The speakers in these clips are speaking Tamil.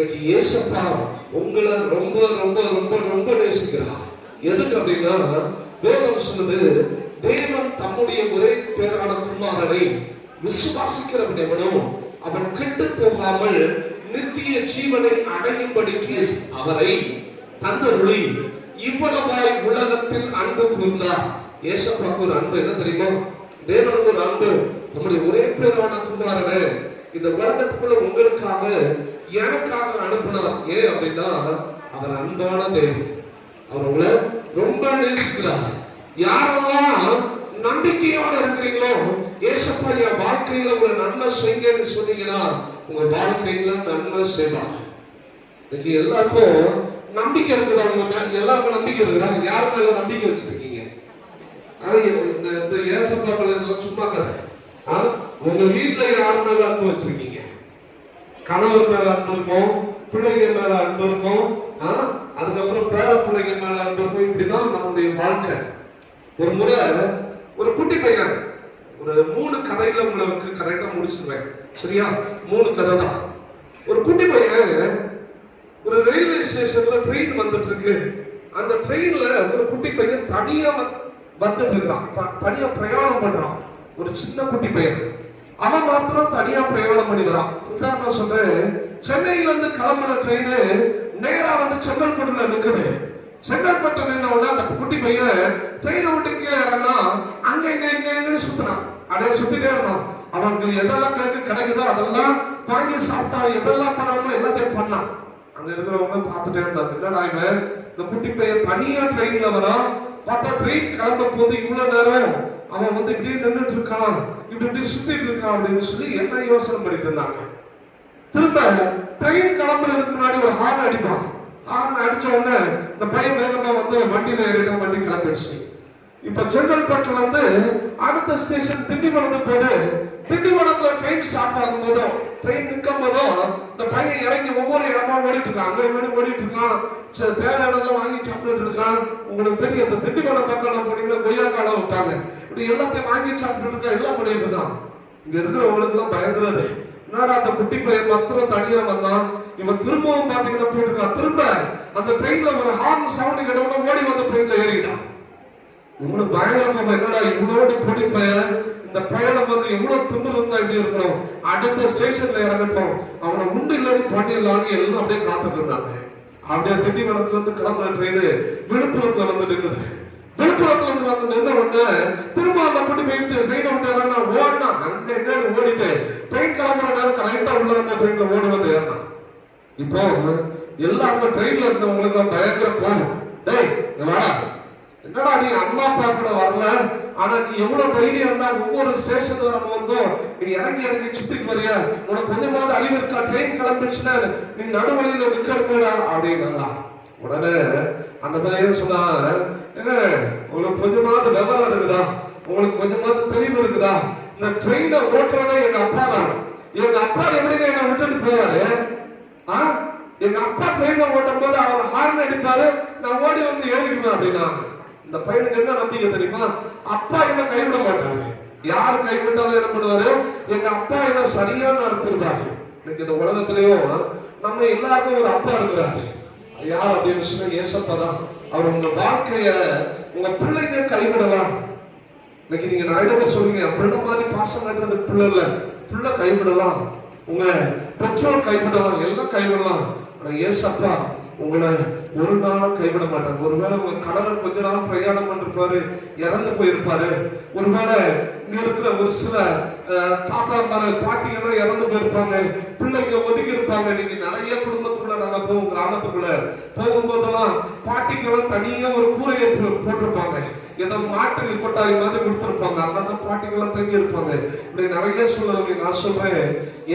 இன்னைக்கு ஏசப்பா உங்களை ரொம்ப ரொம்ப ரொம்ப ரொம்ப நேசிக்கிறார். எதுக்கு அப்படின்னா வேதம் சொல்லுது தேவன் தம்முடைய ஒரே பேரான குமாரனை விசுவாசிக்கிறவன் எவனோ அவன் கெட்டு போகாமல் நித்திய ஜீவனை அடையும்படிக்கு அவரை தந்தருளி இவ்வளவாய் உலகத்தில் அன்பு கூர்ந்தார். ஏசப்பாக்கு ஒரு அன்பு என்ன தெரியுமா? தேவனுக்கு ஒரு அன்பு. நம்முடைய ஒரே பேரான குமாரனை இந்த உலகத்துக்குள்ள உங்களுக்காக எனக்காக அனுப்பினார் ஏன் அப்படின்னா அவர் அன்பான தேவன். அவர் உங்களை ரொம்ப நேசிக்கிறார். யாரெல்லாம் நம்பிக்கையோட இருக்கிறீங்களோ ஏசப்பா என் வாழ்க்கையில உங்களை நன்மை செய்யுங்கன்னு சொன்னீங்கன்னா உங்க வாழ்க்கையில நன்மை செய்வாங்க இன்னைக்கு எல்லாருக்கும் நம்பிக்கை இருக்குதா உங்க எல்லாருக்கும் நம்பிக்கை இருக்குதா? யார் மேல நம்பிக்கை வச்சிருக்கீங்க? ஆனா, இந்த ஏசப்பா மேல சும்மா கதை. உங்க வீட்டுல யார் மேல அன்பு வச்சிருக்கீங்க? கணவர் மேல அன்பு இருக்கும் பிள்ளைங்க மேல அன்பு இருக்கும். அதுக்கப்புறம் பேர பிள்ளைங்க மேல அன்பு இருக்கும். இப்படிதான் நம்முடைய வாழ்க்கை. ஒரு முறை ஒரு குட்டி பையன் ஒரு மூணு கதையில உங்களுக்கு கரெக்டா முடிச்சிருவேன். சரியா? மூணு கதை தான். ஒரு குட்டி பையன் ஒரு ரயில்வே ஸ்டேஷன்ல ட்ரெயின் வந்துட்டு இருக்கு அந்த ட்ரெயின்ல ஒரு குட்டி பையன் தனியா வந்துட்டு இருக்கான் த- தனியா பிரயாணம் பண்றான். ஒரு சின்ன குட்டி பையன். அவன் மாத்திரம் தனியா பிரயாணம் பண்ணிக்கிறான். உதாரணம் சொல்றேன். சென்னையில இருந்து கிளம்புற ட்ரெயின் நேரா வந்து செங்கல்பட்டுல நிக்குது. செங்கல்பட்டு நின்ன உடனே அந்த குட்டி பையன் ட்ரெயினை விட்டு கீழே இறங்கினா அங்க இங்க இங்க இங்கன்னு சுத்தினான். அப்படியே சுத்திட்டே இருந்தான். அவனுக்கு எதெல்லாம் கேட்டு கிடைக்குதோ அதெல்லாம் வாங்கி சாப்பிட்டான் எதெல்லாம் பண்ணாமோ எல்லாத்தையும் பண்ணான். அங்க இருக்கிறவங்க பார்த்துட்டே இருந்தாங்க. என்னடா இவன்? இந்த குட்டி பையன் தனியா ட்ரெயின்ல வரான். பார்த்தா ட்ரெயின் கிளம்ப போது இவ்வளவு நேரம் அவன் வந்து இப்படி நின்றுட்டு இருக்கான் இப்படி இப்படி சுத்திட்டு இருக்கான் அப்படின்னு சொல்லி என்ன யோசனை பண்ணிட்டு இருந்தாங்க? திரும்ப ட்ரெயின் கிளம்புறதுக்கு முன்னாடி ஒரு ஹார்ன் அடிப்பான். ஹார்ன் அடிச்ச உடனே இந்த பையன் வேகமா வந்து வண்டியில ஏறிட்டு வண்டி கிளம்பிடுச்சு. இப்ப செங்கல்பட்டுல இருந்து அடுத்த ஸ்டேஷன் திண்டிவனத்துக்கு போது திண்டிவனத்துல ட்ரெயின் ஸ்டார்ட் ஆகும் போதும் ட்ரெயின் நிற்கும் போதோ இந்த பையன் இறங்கி ஒவ்வொரு இடமா ஓடிட்டு இருக்கான் அங்க இவனு ஓடிட்டு இருக்கான் சரி, தேவையான இடத்துல வாங்கி சாப்பிட்டுட்டு இருக்கான் உங்களுக்கு தெரியும் இந்த திண்டிவனம் பக்கம் போனீங்கன்னா கொய்யாக்காலம் விட்டாங்க இப்படி எல்லாத்தையும் வாங்கி சாப்பிட்டுட்டு இருக்கா எல்லாம் பண்ணிட்டு இருக்கான் இங்க இருக்கிறவங்களுக்கு எல்லாம் பயந்துறது என்னடா அந்த குட்டி பையன் மாத்திரம் தனியா வந்தான்? இவன் திரும்பவும் பாத்தீங்கன்னா போயிருக்கான் திரும்ப அந்த ட்ரெயின்ல ஒரு ஹார்ன் சவுண்ட் கேட்டவன ஓடி வந்து ட்ரெயின்ல ஏறிட்டான். உங்களுக்கு பயங்கரமா என்னடா இவனோட குட்டி பையன்? இந்த பயணம் வந்து எவ்வளவு துண்டு இருந்தா இப்படி இருக்கணும்? அடுத்த ஸ்டேஷன்ல இறங்கட்டும். அவனை உண்டு இல்லாம பண்ணிடலாம்னு எல்லாம் அப்படியே காத்துட்டு இருந்தாங்க. அப்படியே திண்டிவனத்துல இருந்து கிளம்புற ட்ரெயின் விழுப்புரத்துல வந்து நின்னுது விழுப்புரத்துல இருந்து வந்து நின்ற உடனே திரும்ப அந்த குட்டி போயிட்டு ட்ரெயினை விட்டு இறங்கினா ஓடினா அங்க எங்க ஓடிட்டு ட்ரெயின் கிளம்புற நேரம் கரெக்டா உள்ள வந்த ட்ரெயின்ல ஓடி வந்து ஏறினான் இப்போ எல்லாருமே ட்ரெயின்ல இருந்தவங்களுக்கு பயங்கர கோபம் டேய் வாடா. என்னடா நீ அம்மா அப்பா கூட வரல? ஆனா நீ எவ்வளவு தைரியம் இருந்தா ஒவ்வொரு ஸ்டேஷன் வரும்போதும் நீ இறங்கி இறங்கி சுத்திட்டு வரியா? உனக்கு கொஞ்சமாவது அழிவு இருக்கா? ட்ரெயின் கிளம்பிச்சுன்னா நீ நடுவழியில நிக்கிறா அப்படின்னா உடனே அந்த பையன் சொன்னா உங்களுக்கு கொஞ்சமாவது விவரம் இருக்குதா? உங்களுக்கு கொஞ்சமாவது தெளிவு இருக்குதா? இந்த ட்ரெயினை ஓட்டுறதே எங்க அப்பா தான். எங்க அப்பா எப்படிங்க என்ன விட்டுட்டு போவாரு? ஆ? எங்க அப்பா ட்ரெயினை ஓட்டும் போது அவர் ஹார்ன் அடிப்பாரு. நான் ஓடி வந்து ஏறிடுவேன் அப்படின்னா இந்த பையனுக்கு என்ன நம்பிக்கை தெரியுமா? அப்பா என்ன கைவிட மாட்டாரு. யார் கைவிட்டாலும் என்ன பண்ணுவாரு? எங்க அப்பா என்ன சரியா நடத்திருந்தாரு இன்னைக்கு இந்த உலகத்திலேயும் நம்ம எல்லாருக்கும் ஒரு அப்பா இருக்கிறாரு. யார் அப்படின்னு சொன்னா ஏசப்பா தான். அவர் உங்க வாழ்க்கைய உங்க பிள்ளைங்க கைவிடலாம். இன்னைக்கு நீங்க நிறைய பேர் சொல்றீங்க? பிள்ளை மாதிரி பாசம் கட்டுறது பிள்ளை இல்ல. பிள்ளை கைவிடலாம். உங்க பெற்றோர் கைவிடலாம். எல்லாம் கைவிடலாம். ஆனா ஏசப்பா உங்களை ஒரு நாளும் கைவிட மாட்டாங்க ஒருவேளை உங்க கணவர் கொஞ்ச நாள் பிரயாணம் பண்ணிருப்பாரு இறந்து போயிருப்பாரு ஒருவேளை இருக்கிற ஒரு சில தாத்தா மார பாட்டிகளும் இறந்து போயிருப்பாங்க பிள்ளைங்க ஒதுக்கி இருப்பாங்க. நீங்க நிறைய குடும்பத்துக்குள்ள நாங்க போவோம் கிராமத்துக்குள்ள போகும்போதெல்லாம் பாட்டிக்கெல்லாம் தனியா ஒரு கூரையை போட்டிருப்பாங்க. ஏதோ மாட்டுக்கு கொட்டாய் மாதிரி கொடுத்துருப்பாங்க. அதனால பாட்டிகள்லாம் தங்கி இருப்பாங்க. இப்படி நிறைய சூழ்நிலை நான் சொல்றேன்.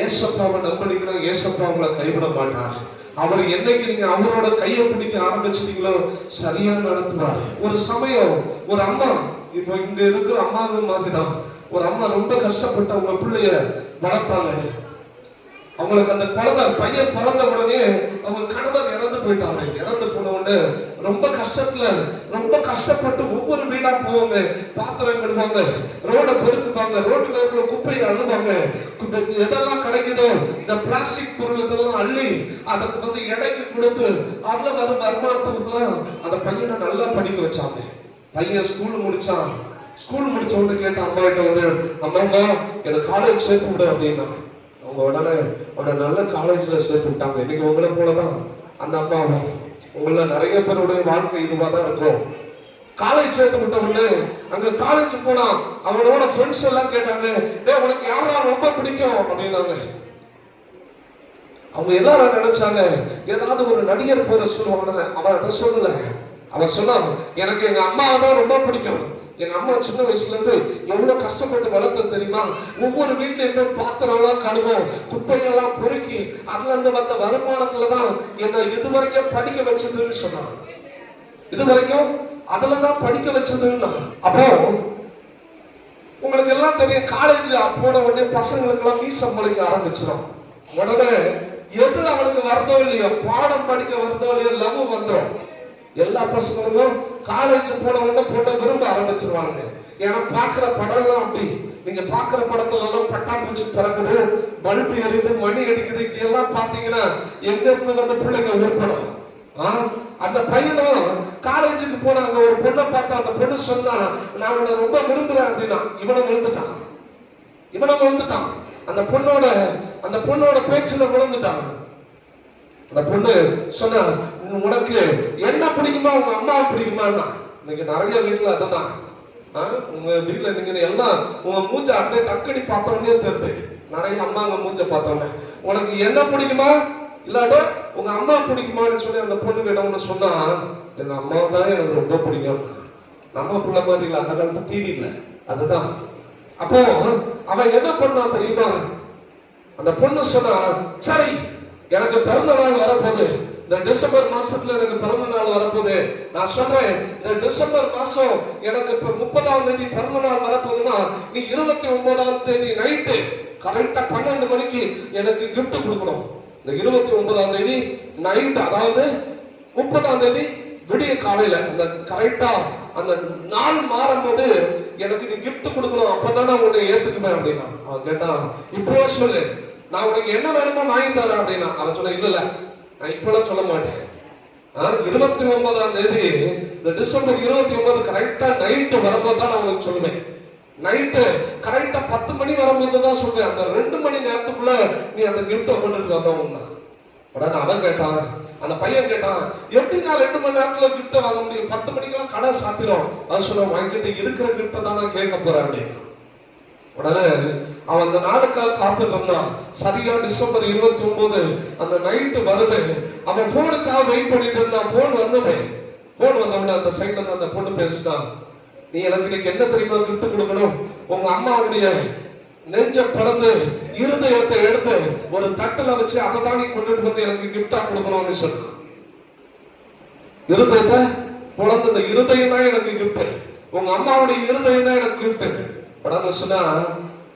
ஏசப்பாவை நம்படிக்கிறோம் ஏசப்பா உங்களை கைவிட மாட்டார். அவர் என்னைக்கு நீங்க அவரோட கையை பிடிக்க ஆரம்பிச்சிட்டீங்களோ சரியா நடத்துவார். ஒரு சமயம் ஒரு அம்மா இப்போ இங்க இருக்கிற அம்மாவும் மாதிரிதான். ஒரு அம்மா ரொம்ப கஷ்டப்பட்டு அவங்க பிள்ளைய வளர்த்தாங்க. அவங்களுக்கு அந்த குழந்தை பையன் பிறந்த உடனே அவங்க கணவர் இறந்து போயிட்டாங்க. இறந்து போன உடனே ரொம்ப கஷ்டத்துல ரொம்ப கஷ்டப்பட்டு ஒவ்வொரு வீடா போவாங்க. பாத்திரம் கழுவாங்க ரோட பெருக்குவாங்க ரோட்டுல இருக்கிற குப்பையை அழுவாங்க. எதெல்லாம் கிடைக்குதோ இந்த பிளாஸ்டிக் பொருள் இதெல்லாம் அள்ளி அதுக்கு வந்து இடைக்கு கொடுத்து அதுல வரும் வருமானத்துக்குலாம் அந்த பையனை நல்லா படிக்க வச்சாங்க. பையன் ஸ்கூல் முடிச்சான். ஸ்கூல் முடிச்ச உடனே கேட்ட அம்மா கிட்ட வந்து அம்மா எனக்கு காலேஜ் சேர்த்து விடு அப்படின்னா அவங்க உடனே உடனே நல்ல காலேஜ்ல சேர்த்து விட்டாங்க. இன்னைக்கு உங்களை போலதான். அந்த அம்மாவும் உங்கள நிறைய பேருடைய வாழ்க்கை இதுவா தான் இருக்கும். காலேஜ் சேர்த்து விட்ட உடனே அங்க காலேஜ் போனா அவனோட ஃப்ரெண்ட்ஸ் எல்லாம் கேட்டாங்க ஏ உனக்கு யாரா ரொம்ப பிடிக்கும்? அப்படின்னாங்க. அவங்க எல்லாரும் நினைச்சாங்க ஏதாவது ஒரு நடிகர் பேரை சொல்லுவாங்க அவன் அதை சொல்லல. அவன் சொன்னான் எனக்கு எங்க அம்மாவை தான் ரொம்ப பிடிக்கும். எங்க அம்மா சின்ன வயசுல இருந்து எவ்வளவு கஷ்டப்பட்டு வளர்த்த தெரியுமா? ஒவ்வொரு வீட்லயும் போய் பாத்திரம் எல்லாம் கழுவோம் குப்பையெல்லாம் பொறுக்கி அதுல இருந்து வந்த வருமானத்துலதான் என்ன என்னை இது வரைக்கும் படிக்க வச்சதுன்னு சொன்னான் இது வரைக்கும் அதுலதான் படிக்க வச்சதுன்னா அப்போ உங்களுக்கு எல்லாம் தெரியும் காலேஜ் போன உடனே பசங்களுக்கு எல்லாம் மீசம் சம்பளிக்க ஆரம்பிச்சிடும். உடனே எது அவனுக்கு வருதோ இல்லையோ பாடம் படிக்க வருதோ இல்லையோ லவ் வந்துடும் எல்லா பசங்களும் காலேஜ் போன உடனே பொண்ணை விரும்ப ஆரம்பிச்சிருவாங்க ஏன்னா பாக்குற படம்லாம் அப்படி. நீங்க பாக்குற படத்துல எல்லாம் பட்டாம்பூச்சி பறக்குது பல்பு எரியுது மணி அடிக்குது இப்படி எல்லாம் பாத்தீங்கன்னா எங்க இருந்து வந்த பிள்ளைங்க உருப்படும் அந்த பையனும் காலேஜுக்கு போன அங்க ஒரு பொண்ணை பார்த்தா அந்த பொண்ணு சொன்னா நான் உன்னை ரொம்ப விரும்புறேன் அப்படின்னா இவனை விழுந்துட்டான். இவனை விழுந்துட்டான். அந்த பொண்ணோட அந்த பொண்ணோட பேச்சுல விழுந்துட்டான். அந்த பொண்ணு சொன்ன உனக்கு என்ன பிடிக்குமா உங்க அம்மா பிடிக்குமான்னா இன்னைக்கு நிறைய வீட்டுல அதுதான். ஆ, உங்க வீட்டுல நீங்க எல்லாம் உங்க மூச்ச அப்படியே டக்கடி பார்த்தவொடனே தெரியுது. நிறைய அம்மாங்க மூஞ்ச பார்த்த உடனே உனக்கு என்ன பிடிக்குமா? இல்லாட்ட உங்க அம்மா பிடிக்குமான்னு சொல்லி அந்த பொண்ணு கிட்ட ஒண்ணு சொன்னா எங்க அம்மா தான் எனக்கு ரொம்ப பிடிக்கும். நம்ம பிள்ளை மாதிரி அந்த காலத்து டிவி இல்ல அதுதான். அப்போ அவன் என்ன பண்ணான் தெரியுமா? அந்த பொண்ணு சொன்னா சரி எனக்கு பிறந்த நாள் வரப்போகுது. இந்த டிசம்பர் மாசத்துல எனக்கு பிறந்த நாள் வரப்போகுது. நான் சொல்றேன் இந்த டிசம்பர் மாசம் எனக்கு இப்ப முப்பதாம் தேதி பிறந்த நாள் வரப்போகுதுன்னா நீ இருபத்தி ஒன்பதாம் தேதி நைட்டு கரெக்டா பன்னெண்டு மணிக்கு எனக்கு கிஃப்ட் கொடுக்கணும். இந்த இருபத்தி ஒன்பதாம் தேதி நைட் அதாவது முப்பதாம் தேதி விடிய காலையில அந்த கரெக்டா அந்த நாள் மாறும்போது எனக்கு நீ கிஃப்ட் கொடுக்கணும். அப்பதான் நான் உன்னை ஏத்துக்குவேன் அப்படின்னா. அவன் கேட்டான் இப்பவே சொல்லு. நான் உனக்கு என்ன வேணுமோ வாங்கி தரேன் அப்படின்னா. அவன் சொன்ன இல்ல. நான் இப்பெல்லாம் சொல்ல மாட்டேன். இருபத்தி ஒன்பதாம் தேதி இந்த டிசம்பர் இருபத்தி ஒன்பது கரெக்டா நைட்டு வரும்போது தான் நான் உங்களுக்கு சொல்லுவேன். நைட்டு கரெக்டா பத்து மணி வரும்போது தான் சொல்றேன் அந்த ரெண்டு மணி நேரத்துக்குள்ள நீ அந்த கிஃப்ட கொண்டுட்டு வந்தவங்க உடனே அவன் கேட்டான். அந்த பையன் கேட்டான் எப்படி நான் ரெண்டு மணி நேரத்துல கிஃப்ட வாங்க முடியும்? பத்து மணிக்கெல்லாம் கடை சாத்திரும். அது சொல்ல வாங்கிட்டு இருக்கிற கிஃப்ட தான் நான் கேட்க போறேன் அப்படின்னு. உடனே அவன் அந்த நாளுக்காக காத்துட்டு சரியா டிசம்பர் இருபத்தி ஒன்பது அந்த நைட்டு வருது. அவன் போனுக்காக வெயிட் பண்ணிட்டு இருந்தான். போன் வந்தது. போன் வந்தவன அந்த சைடுல அந்த பொண்ணு பேசினான் நீ எனக்கு இன்னைக்கு என்ன தெரியுமா விட்டு கொடுக்கணும்? உங்க அம்மாவுடைய நெஞ்ச பிளந்து இருதயத்தை எடுத்து ஒரு தட்டுல வச்சு அதை தான் நீ கொண்டுட்டு வந்து எனக்கு கிஃப்டா கொடுக்கணும்னு சொன்னான் இருதயத்தை பிளந்து இந்த இருதயம் தான் எனக்கு கிஃப்ட் உங்க அம்மாவுடைய இருதயம் தான் எனக்கு கிஃப்ட் உடனே சொன்னா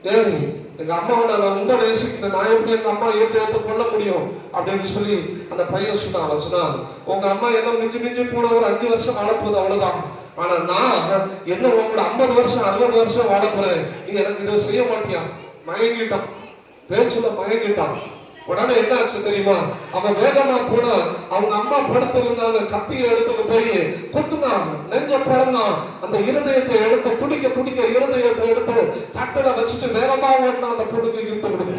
ஏய் எங்க அம்மாவோட நான் ரொம்ப நேசிக்கிறேன் நான் எப்படி எங்க அம்மா ஏற்று ஏற்று கொள்ள முடியும்? அப்படின்னு சொல்லி அந்த பையன் சொன்னான் அவன் சொன்னான் உங்க அம்மா என்ன மிஞ்சி மிஞ்சி போன ஒரு அஞ்சு வருஷம் வளர்ப்பது அவ்வளவுதான். ஆனா நான் என்ன உங்களோட ஐம்பது வருஷம் அறுபது வருஷம் வாழ போறேன். எனக்கு இதை செய்ய மாட்டியா? மயங்கிட்டான். பேச்சுல மயங்கிட்டான். உடனே என்ன ஆச்சு தெரியுமா? அவன் வேகமா போனா அவங்க அம்மா படுத்திருந்தாங்க கத்தியை எடுத்துட்டு போய் குத்துனான் நெஞ்ச பழந்தான் அந்த இருதயத்தை எடுத்து துடிக்க துடிக்க இருதயத்தை எடுத்து தட்டுல வச்சுட்டு வேகமா ஓடினா அந்த பொண்ணுக்கு இழுத்து கொடுங்க.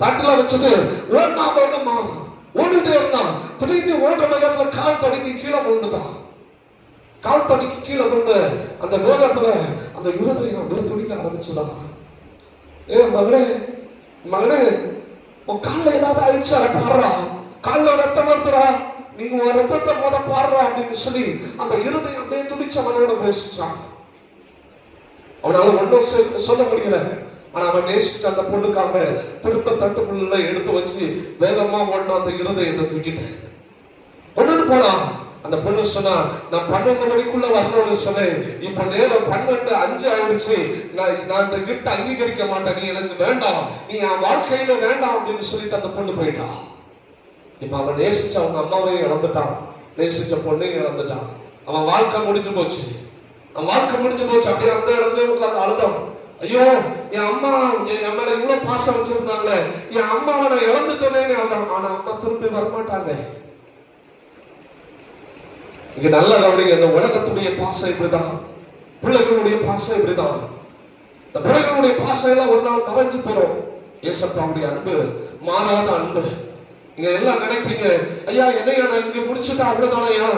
தட்டுல வச்சுட்டு ஓடினா வேகமா. ஓடிட்டே இருந்தான் திரும்பி ஓடுற வேகத்துல கால் தடுக்கி கீழே விழுந்துட்டான் கால் தடுக்கி கீழே விழுந்து அந்த வேகத்துல அந்த இருதயம் அப்படியே துடிக்க ஆரம்பிச்சுதான் ஏ மகனே மகனே உன் கால்ல ஏதாவது ஆயிடுச்சு அதை பாடுறா. கால ரத்தம் வருதுடா. நீங்க உன் ரத்தத்தை போத பாடுறா அப்படின்னு சொல்லி அந்த இருதயம் அப்படியே துடிச்ச மனோட பேசிச்சான் அவனால ஒன்றும் சொல்ல முடியல. ஆனா அவன் நேசிச்ச அந்த பொண்ணுக்காக திருப்ப தட்டுக்குள்ள எடுத்து வச்சு வேகமா ஒன்று அந்த இருதயத்தை தூக்கிட்டேன். கொண்டு போனான். அந்த பொண்ணு சொன்னா நான் பன்னெண்டு மணிக்குள்ள வரணும்னு சொன்னேன். இப்ப நேரம் பன்னெண்டு அஞ்சு ஆயிடுச்சு. நான் நான் இந்த கிஃப்ட் அங்கீகரிக்க மாட்டேன். நீ எனக்கு வேண்டாம். நீ என் வாழ்க்கையில வேண்டாம் அப்படின்னு சொல்லிட்டு அந்த பொண்ணு போயிட்டான் இப்ப அவன் நேசிச்ச அவங்க அம்மாவையும் இழந்துட்டான். நேசிச்ச பொண்ணையும் இழந்துட்டான். அவன் வாழ்க்கை முடிஞ்சு போச்சு. அவன் வாழ்க்கை முடிஞ்சு போச்சு. அப்படியே அந்த இடத்துல உட்கார்ந்து அழுதான். ஐயோ என் அம்மா என் அம்மா இவ்வளவு பாசம் வச்சிருந்தாங்களே. என் அம்மாவை நான் இழந்துட்டேனே அழுதான். ஆனா அம்மா திரும்பி வரமாட்டாங்க. இங்க நல்ல கவனிங்க இந்த உலகத்துடைய பாசம் இப்படிதான் பிள்ளைகளுடைய பாசம் இப்படிதான் இந்த பிள்ளைகளுடைய பாசம் எல்லாம் ஒரு நாள் மறைஞ்சு போறோம் ஏசப்பாவுடைய அன்பு மாறாத அன்பு. நீங்க எல்லாம் நினைப்பீங்க ஐயா என்னையா நான் இங்க முடிச்சுட்டா அவ்வளவுதானையா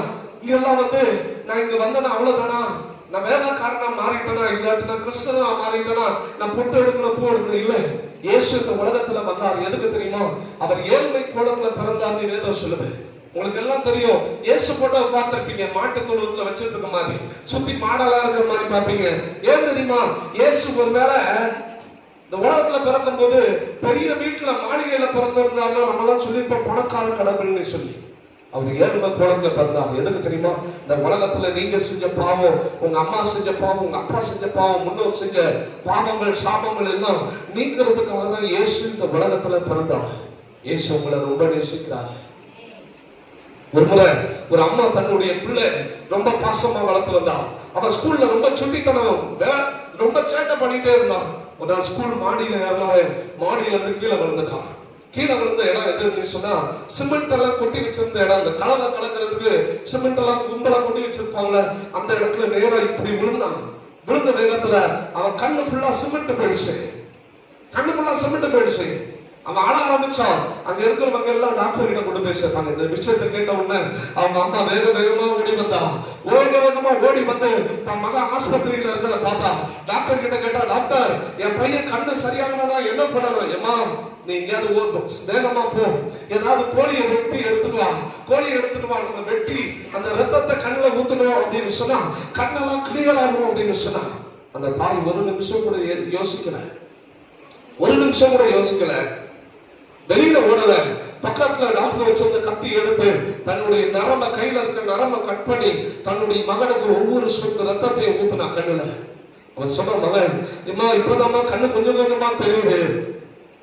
இங்க எல்லாம் வந்து நான் இங்க வந்தேன்னா அவ்வளவுதானா? நான் வேலைக்காரனா மாறிட்டேனா? இல்லாட்டி நான் கிறிஸ்தவனா மாறிட்டேனா? நான் பொட்டு எடுக்கணும் பூ எடுக்கணும் இல்ல. இயேசு இந்த உலகத்துல வந்தார். எதுக்கு தெரியுமா? அவர் ஏழ்மை கோலத்துல பிறந்தார்னு வேதம் சொல்லுது. உங்களுக்கு எல்லாம் தெரியும். ஏசு போட்டோ பார்த்திருப்பீங்க. மாட்டு தொழுவத்துல வச்சிட்டு இருக்க மாதிரி. சுத்தி மாடலா இருக்கிற மாதிரி பார்ப்பீங்க. ஏன் தெரியுமா? இயேசு ஒருவேளை இந்த உலகத்துல பிறக்கும் போது பெரிய வீட்டுல மாளிகையில பிறந்திருந்தாருன்னா நம்ம எல்லாம் சொல்லியிருப்போம் பணக்கார கடவுள்னு சொல்லி. அவர் ஏழ்மை குழந்தை பிறந்தாங்க எதுக்கு தெரியுமா? இந்த உலகத்துல நீங்க செஞ்ச பாவம் உங்க அம்மா செஞ்ச பாவம் உங்க அப்பா செஞ்ச பாவம் முன்னோர் செஞ்ச பாவங்கள் சாபங்கள் எல்லாம் நீங்கிறதுக்காக தான் இயேசு இந்த உலகத்துல பிறந்தாங்க இயேசு உங்களை ரொம்ப நேசிக்கிறாங்க ஒரு முறை ஒரு அம்மா தன்னுடைய பிள்ளை ரொம்ப பாசமா வளர்த்து வந்தா. அவன் ஸ்கூல்ல ரொம்ப சுட்டித்தனம் வே- ரொம்ப சேட்டை பண்ணிட்டே இருந்தான். ஒரு நாள் ஸ்கூல் மாடியில ஏறினாவே மாடியில இருந்து கீழே விழுந்துட்டான். கீழே விழுந்த இடம் எது சொன்னா சிமெண்ட் எல்லாம் கொட்டி வச்சிருந்த இடம். அந்த கலவை கலக்கிறதுக்கு சிமெண்ட் எல்லாம் கும்பலா கொட்டி வச்சிருப்பாங்கல்ல அந்த இடத்துல நேரம் இப்படி விழுந்தான். விழுந்த நேரத்துல அவன் கண்ணு ஃபுல்லா சிமெண்ட் போயிடுச்சு. கண்ணு ஃபுல்லா சிமெண்ட் போயிடுச்சு. அவன் ஆள ஆரம்பிச்சான் அங்க இருக்கிறவங்க எல்லாம் டாக்டர் கிட்ட கொண்டு போய் இந்த விஷயத்தை கேட்ட உடனே அவங்க அம்மா வேக வேகமா ஓடி வந்தா. வேக வேகமா ஓடி வந்து தன் மகன் ஆஸ்பத்திரியில இருந்தத பார்த்தா டாக்டர் கிட்ட கேட்டா டாக்டர் என் பையன் கண்ணு சரியானதா? என்ன பண்ணணும்? ஏமா நீ எங்கேயாவது ஓடும் வேகமா போ. ஏதாவது கோழியை வெட்டி எடுத்துட்டு வா. கோழியை எடுத்துட்டு வா. நம்ம வெட்டி அந்த ரத்தத்தை கண்ணில் ஊத்தணும் அப்படின்னு சொன்னா கண்ணெல்லாம் கிளியர் ஆகணும் அப்படின்னு சொன்னா அந்த தாய் ஒரு நிமிஷம் கூட யோசிக்கல. ஒரு நிமிஷம் கூட யோசிக்கல. வெளியில ஓடுறாரு பக்கத்துல டாக்டர் வச்சிருந்த கத்தி எடுத்து தன்னுடைய நரம்ப கையில இருக்க நரம்ப கட் பண்ணி தன்னுடைய மகனுக்கு ஒவ்வொரு சொட்டு ரத்தத்தையும் ஊத்துனா கண்ணுல. அவன் சொன்ன மகன் இம்மா இப்பதாம்மா கண்ணு கொஞ்சம் கொஞ்சமா தெரியுது.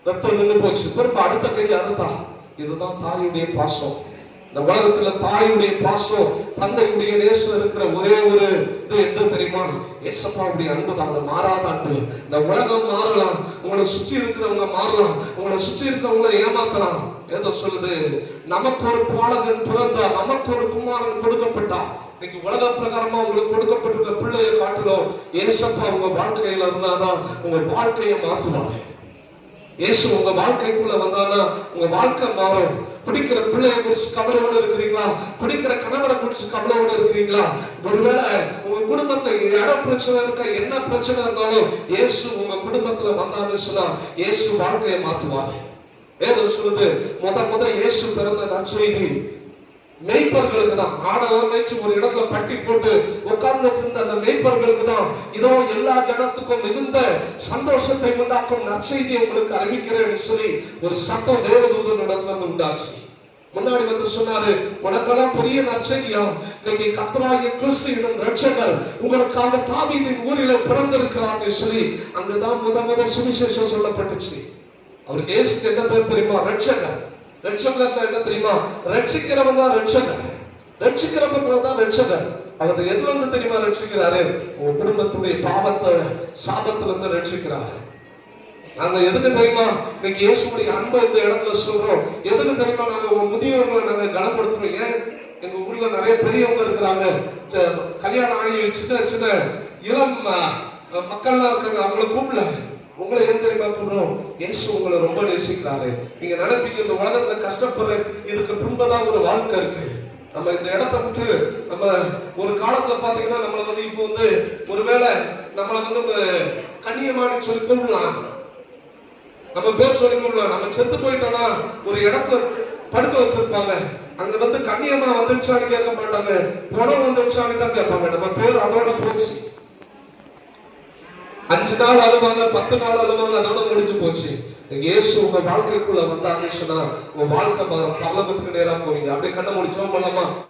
ரத்தம் நின்று போச்சு. திரும்ப அடுத்த கை அறுத்தா. இதுதான் தாயுடைய பாசம். இந்த உலகத்துல தாயுடைய பாசம் தந்தையுடைய நேசம் இருக்கிற ஒரே ஒரு இது என்ன தெரியுமா? ஏசப்பாவுடைய அன்பு தான் அது மாறாத அன்பு. இந்த உலகம் மாறலாம் உங்களை சுற்றி இருக்கிறவங்க மாறலாம் உங்களை சுற்றி இருக்கிறவங்களை ஏமாத்தலாம். ஏதோ சொல்லுது நமக்கு ஒரு பாலகன் பிறந்தா நமக்கு ஒரு குமாரன் கொடுக்கப்பட்டா. இன்னைக்கு உலக பிரகாரமா உங்களுக்கு கொடுக்கப்பட்டிருக்க பிள்ளையை காட்டிலும் ஏசப்பா உங்க வாழ்க்கையில இருந்தாதான் உங்க வாழ்க்கையை மாத்துவாங்க இயேசு உங்க வாழ்க்கைக்குள்ள வந்தானா உங்க வாழ்க்கை மாறும். பிடிக்கிற பிள்ளையை குறிச்சு கவலையோட இருக்கிறீங்களா? பிடிக்கிற கணவரை குறிச்சு கவலையோட இருக்கிறீங்களா? ஒருவேளை உங்க குடும்பத்துல இட பிரச்சனை இருக்க என்ன பிரச்சனை இருந்தாலும் இயேசு உங்க குடும்பத்துல வந்தான்னு சொன்னா இயேசு வாழ்க்கையை மாத்துவார் ஏதோ சொல்லுது முத முத இயேசு பிறந்த நற்செய்தி மெய்ப்பர்களுக்கு தான். ஆடெல்லாம் மேய்ச்சி ஒரு இடத்துல பட்டி போட்டு உட்கார்ந்து இருந்த அந்த மெய்ப்பர்களுக்கு தான். இதோ எல்லா ஜனத்துக்கும் மிகுந்த சந்தோஷத்தை உண்டாக்கும் நற்செய்தியை உங்களுக்கு அறிவிக்கிறேன் சொல்லி ஒரு சத்தம் தேவதூதன் இடத்துல உண்டாச்சு. முன்னாடி வந்து சொன்னாரு உனக்கெல்லாம் பெரிய நற்செய்தியா இன்னைக்கு கத்தராகிய கிறிஸ்து இடம் ரட்சகர் உங்களுக்காக தாவீதின் ஊரில பிறந்திருக்கிறார்னு சொல்லி அங்கதான் முத முத சுவிசேஷம் சொல்லப்பட்டுச்சு. அவருக்கு ஏசுக்கு என்ன பேர் தெரியுமா? ரட்சகர் ரட்சகர் என்ன தெரியுமா? ரட்சிக்கிறவன் தான் ரட்சகர் ரட்சிக்கிறவன் தான் ரட்சகர் அவர் எதுல இருந்து தெரியுமா ரட்சிக்கிறாரு? உங்க குடும்பத்துடைய பாவத்தை சாபத்துல இருந்து ரட்சிக்கிறாரு. நாங்க எதுக்கு தெரியுமா? இன்னைக்கு இயேசுடைய அன்பை இந்த இடத்துல சொல்றோம். எதுக்கு தெரியுமா? நாங்க உங்க முதியோர்களை நாங்க கனப்படுத்துறோம். ஏன்? எங்க ஊர்ல நிறைய பெரியவங்க இருக்கிறாங்க. ச- கல்யாணம் ஆகி சின்ன சின்ன இளம் அஹ், மக்கள்லாம் இருக்காங்க. அவங்கள கூப்பிடல. உங்களை ஏன் தெரியுமா கூப்பிடுறோம் இயேசு உங்களை ரொம்ப நேசிக்கிறாரு. நீங்க நினைப்பீங்க இந்த உலகத்துல கஷ்டப்படுற இதுக்கு பின்பதான் ஒரு வாழ்க்கை இருக்கு. நம்ம இந்த இடத்த விட்டு நம்ம ஒரு காலத்துல பாத்தீங்கன்னா நம்மள வந்து இப்போ வந்து ஒருவேளை நம்மள வந்து ஒரு கண்ணியமானு சொல்லி கூப்பிடலாம். நம்ம பேர் சொல்லி கூப்பிடலாம். நம்ம செத்து போயிட்டோம்னா ஒரு இடத்துல படுக்க வச்சிருப்பாங்க. அங்க வந்து கண்ணியமா வந்துச்சான்னு கேட்க மாட்டாங்க பணம் வந்துச்சான்னு தான் கேட்பாங்க. நம்ம பேர் அதோட போச்சு. அஞ்சு நாள் அழுவாங்க பத்து நாள் அழுவாங்க அதோட முடிஞ்சு போச்சு. இயேசு உங்க வாழ்க்கைக்குள்ள வந்தாங்க உங்க வாழ்க்கை பல்லவத்துக்கு நேரம் போவீங்க அப்படியே கண்ண முடிச்சோம் பண்ணலாமா?